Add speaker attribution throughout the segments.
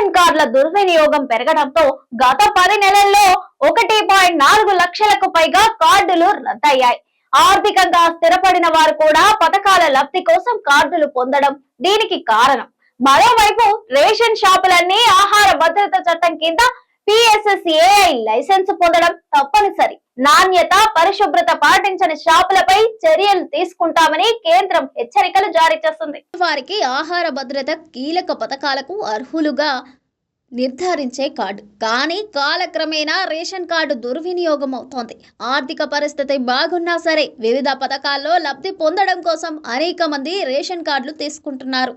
Speaker 1: Ration కార్డుల దుర్వినియోగం పెరగడంతో గత పది నెలల్లో ఒకటి పాయింట్ నాలుగు లక్షలకు పైగా కార్డులు రద్దయ్యాయి. ఆర్థికంగా స్థిరపడిన వారు కూడా పథకాల లబ్ధి కోసం కార్డులు పొందడం దీనికి కారణం. మరోవైపు రేషన్ షాపులన్నీ ఆహార భద్రత చట్టం కింద పిఎస్ఎస్ఏఐ లైసెన్స్ పొందడం తప్పనిసరి. నాణ్యత పరిశుభ్రత పాటించని షాపులపై చర్యలు తీసుకుంటామని కేంద్రం హెచ్చరికలు జారీ చేస్తుంది.
Speaker 2: వారికి ఆహార భద్రత కీలక పథకాలకు అర్హులుగా నిర్ధారించే కార్డు. కానీ కాలక్రమేణా రేషన్ కార్డు దుర్వినియోగం అవుతోంది ఆర్థిక పరిస్థితి బాగున్నా సరే వివిధ పథకాల్లో లబ్ధి పొందడం కోసం అనేక మంది రేషన్ కార్డులు తీసుకుంటున్నారు.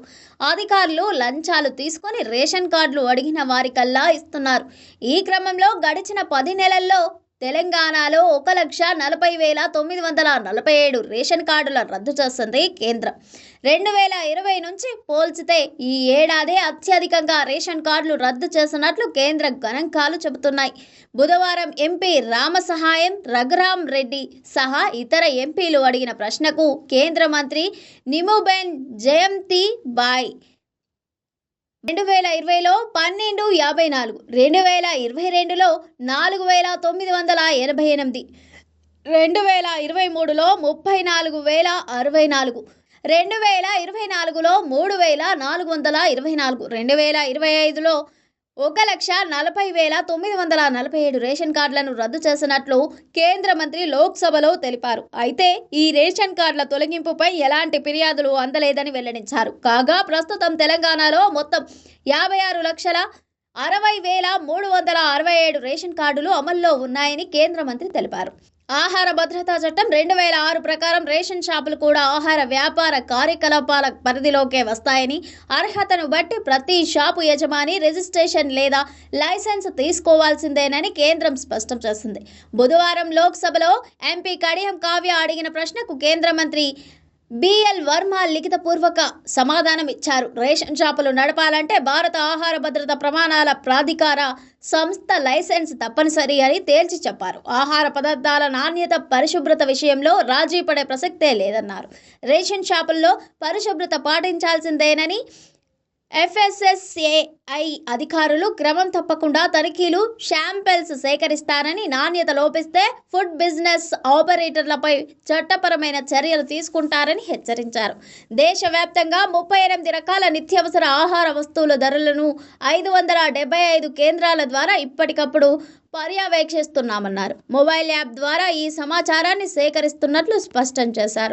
Speaker 2: అధికారులు లంచాలు తీసుకొని రేషన్ కార్డులు అడిగిన వారికల్లా ఇస్తున్నారు. ఈ క్రమంలో గడిచిన పది నెలల్లో తెలంగాణలో ఒక లక్ష నలభై వేల తొమ్మిది వందల నలభై ఏడు రేషన్ కార్డుల రద్దు చేస్తుంది కేంద్రం. రెండు వేల ఇరవై నుంచి పోల్చితే ఈ ఏడాది అత్యధికంగా రేషన్ కార్డులు రద్దు చేసినట్లు కేంద్ర గణాంకాలు చెబుతున్నాయి. బుధవారం ఎంపీ రామసహాయం రఘురాం రెడ్డి సహా ఇతర ఎంపీలు అడిగిన ప్రశ్నకు కేంద్ర మంత్రి నిముబెన్ జయంతి బాయ్ రెండు వేల ఇరవైలో పన్నెండు యాభై నాలుగు. రెండు వేల ఇరవై రెండులో నాలుగు వేల తొమ్మిది వందల ఎనభై ఎనిమిది. రెండు వేల ఇరవై మూడులో ముప్పై నాలుగు వేల అరవై నాలుగు. రెండు వేల ఇరవై నాలుగులో మూడు వేల నాలుగు వందల ఇరవై నాలుగు. రెండు వేల ఇరవై ఐదులో ఒక లక్ష నలభై వేల తొమ్మిది వందల నలభై ఏడు రేషన్ కార్డులను రద్దు చేసినట్లు కేంద్ర మంత్రి లోక్సభలో తెలిపారు. అయితే ఈ రేషన్ కార్డుల తొలగింపుపై ఎలాంటి ఫిర్యాదులు అందలేదని వెల్లడించారు. కాగా ప్రస్తుతం తెలంగాణలో మొత్తం యాభై ఆరు లక్షల అరవై వేల మూడు వందల అరవై ఏడు రేషన్ కార్డులు అమల్లో ఉన్నాయని కేంద్ర మంత్రి తెలిపారు. ఆహార భద్రతా చట్టం రెండు వేల ఆరు ప్రకారం రేషన్ షాపులు కూడా ఆహార వ్యాపార కార్యకలాపాల పరిధిలోకే వస్తాయని అర్హతను బట్టి ప్రతి షాపు యజమాని రిజిస్ట్రేషన్ లేదా లైసెన్స్ తీసుకోవాల్సిందేనని కేంద్రం స్పష్టం చేసింది. బుధవారం లోక్సభలో ఎంపీ కడియం కావ్య అడిగిన ప్రశ్నకు కేంద్ర మంత్రి బిఎల్ వర్మ లిఖితపూర్వక సమాధానం ఇచ్చారు. రేషన్ షాపులు నడపాలంటే భారత ఆహార భద్రత ప్రమాణాల ప్రాధికార సంస్థ లైసెన్స్ తప్పనిసరి అని తేల్చి చెప్పారు. ఆహార పదార్థాల నాణ్యత పరిశుభ్రత విషయంలో రాజీ పడే ప్రసక్తే లేదన్నారు. రేషన్ షాపుల్లో పరిశుభ్రత పాటించాల్సిందేనని ఎఫ్ఎస్ఎస్ఏఐ అధికారులు క్రమం తప్పకుండా తనిఖీలు శాంపిల్స్ సేకరిస్తారని నాణ్యత లోపిస్తే ఫుడ్ బిజినెస్ ఆపరేటర్లపై చట్టపరమైన చర్యలు తీసుకుంటారని హెచ్చరించారు. దేశవ్యాప్తంగా ముప్పై ఎనిమిది రకాల నిత్యావసర ఆహార వస్తువుల ధరలను ఐదు వందల డెబ్బై ఐదు కేంద్రాల ద్వారా ఇప్పటికప్పుడు పర్యవేక్షిస్తున్నామన్నారు. మొబైల్ యాప్ ద్వారా ఈ సమాచారాన్ని సేకరిస్తున్నట్లు స్పష్టం చేశారు.